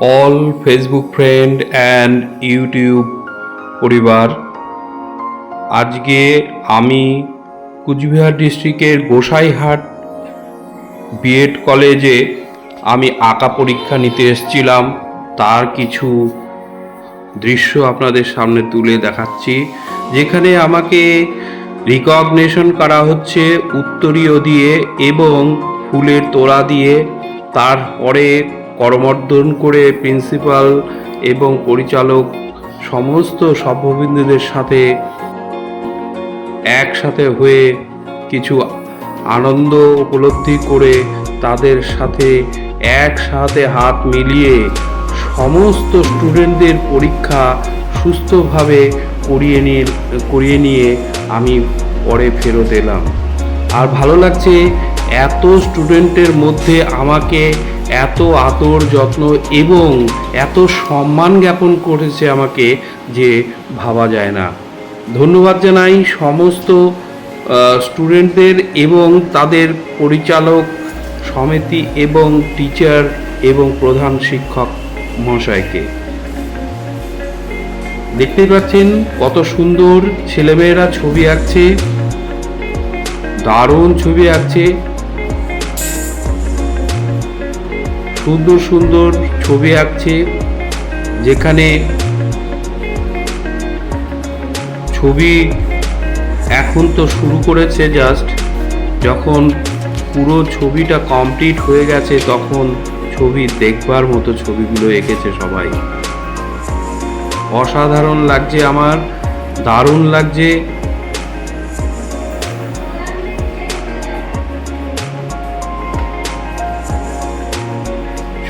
All Facebook friend and YouTube পরিবার। আজকে আমি কুচবিহার ডিস্ট্রিক্টের গোসাইহাট বিএড কলেজে আমি আঁকা পরীক্ষা নিতে এসেছিলাম। তার কিছু দৃশ্য আপনাদের সামনে তুলে দেখাচ্ছি। যেখানে আমাকে রিকগনেশন করা হচ্ছে উত্তরীয় দিয়ে এবং ফুলের তোড়া দিয়ে। তারপরে করমর্দন করে প্রিন্সিপাল এবং পরিচালক সমস্ত সভ্যবিন্দুদের সাথে একসাথে হয়ে কিছু আনন্দ উপলব্ধি করে তাদের সাথে একসাথে হাত মিলিয়ে সমস্ত স্টুডেন্টদের পরীক্ষা সুস্থভাবে করিয়ে নিয়ে করিয়ে নিয়ে আমি পরে ফেরত এলাম। আর ভালো লাগছে এত স্টুডেন্টের মধ্যে আমাকে এত আদর যত্ন এবং এত সম্মান জ্ঞাপন করেছে আমাকে যে ভাবা যায় না। ধন্যবাদ জানাই সমস্ত স্টুডেন্টদের এবং তাদের পরিচালক সমিতি এবং টিচার এবং প্রধান শিক্ষক মহাশয়কে। দেখতেই পাচ্ছেন কত সুন্দর ছেলেমেয়েরা ছবি আঁকছে, দারুণ ছবি আঁকছে। সুন্দর সুন্দর ছবি আঁকছে, যেখানে ছবি এখন তো শুরু করেছে জাস্ট যখন পুরো ছবিটা কমপ্লিট হয়ে গেছে, তখন ছবি দেখবার মতো ছবিগুলো এঁকেছে সবাই। অসাধারণ লাগছে আমার, দারুণ লাগছে।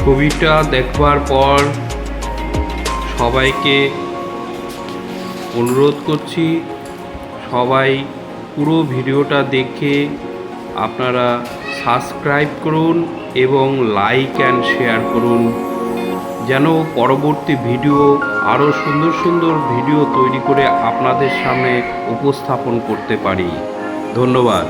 ছবিটা দেখবার পর সবাইকে অনুরোধ করছি, সবাই পুরো ভিডিওটা দেখে আপনারা সাবস্ক্রাইব করুন এবং লাইক অ্যান্ড শেয়ার করুন, যেন পরবর্তী ভিডিও, আরও সুন্দর সুন্দর ভিডিও তৈরি করে আপনাদের সামনে উপস্থাপন করতে পারি। ধন্যবাদ।